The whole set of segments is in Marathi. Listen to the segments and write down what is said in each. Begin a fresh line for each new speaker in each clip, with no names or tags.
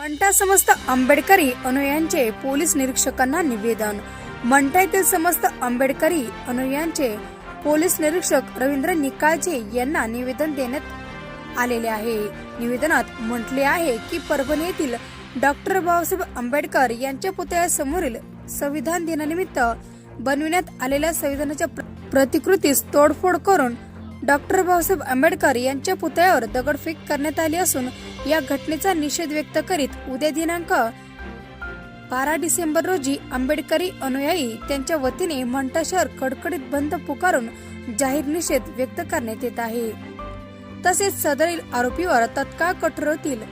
मंठा समस्त आंबेडकरी अनुयांचे पोलीस निरीक्षकांना निवेदन. मंठा येथील समस्त आंबेडकरी अनुयांचे पोलीस निरीक्षक रवींद्र निकाळजे यांना निवेदन देण्यात आलेले आहे. निवेदनात म्हटले आहे की परभणी येथील डॉक्टर बाबासाहेब आंबेडकर यांच्या पुतळ्यासमोरील संविधान दिनानिमित्त बनविण्यात आलेल्या संविधानाच्या प्र- प्रतिकृतीस तोडफोड करून डॉक्टर बाबासाहेब आंबेडकर यांच्या पुतळ्यावर दगडफेक करण्यात आली असून या घटनेचा निषेध व्यक्त करीत उद्या दिनांक बारा डिसेंबर रोजी आंबेडकरी अनुयायी त्यांच्या वतीने मंठा शहर कडकडीत बंद पुकारून जाहीर निषेध व्यक्त करण्यात येत आहे. तसेच सदरील आरोपीवर तत्काळ कठोरातील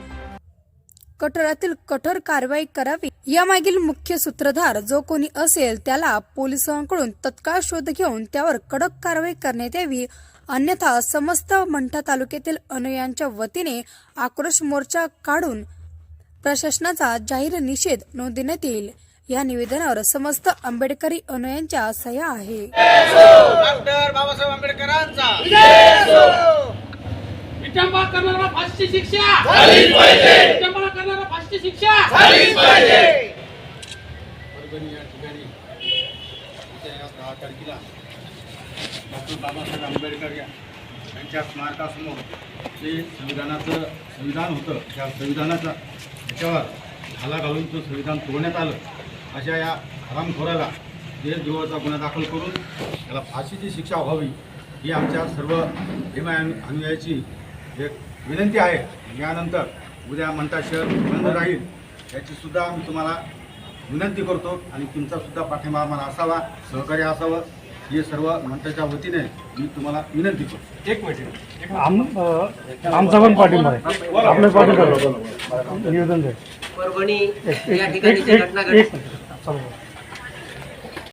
कठोरातील कठोर कारवाई करावी. यामागील मुख्य सूत्रधार जो कोणी असेल त्याला पोलिसांकडून तत्काळ शोध घेऊन त्यावर कडक कारवाई करण्यात यावी अन्यथा समस्त मंठा तालुक्यातील अनुयांच्या वतीने आक्रोश मोर्चा काढून प्रशासनाचा जाहीर निषेध नोंदविण्यात येईल. या निवेदनावर समस्त आंबेडकरी अनुयांच्या सह्या आहे.
डॉक्टर बाबासाहेब आंबेडकरांचा.
विटंबा करणारा फाशीची शिक्षा. झालीच पाहिजे. विटंबना करणारा फाशीची शिक्षा.
झालीच पाहिजे.
परभणी या ठिकाणी येत्या या दहा तारखेला डॉक्टर बाबासाहेब आंबेडकर या यांच्या स्मारकासमोर जे संविधानाचं संविधान होतं. त्या संविधानाचा त्याच्यावर घाला घालून तो संविधान तोडण्यात आलं. अशा या हरामखोराला देशद्रोहाचा गुन्हा दाखल करून त्याला फाशीची शिक्षा व्हावी ही आमच्या सर्व भीमा अनुयायाची एक विनंती आहे. यानंतर उद्या म्हणता शहर बंद राहील याचीसुद्धा मी तुम्हाला विनंती करतो आणि तुमचासुद्धा पाठिंबा आम्हाला असावा सहकार्य असावं. हे सर्व मंत्र्याच्या वतीने मी तुम्हाला विनंती करतो. एक मिनिट
आमचा पण पाठिंबा आहे आपलं पाठिंबा आहे. निवेदन द्या.
परभणी या ठिकाणी घटना घडली.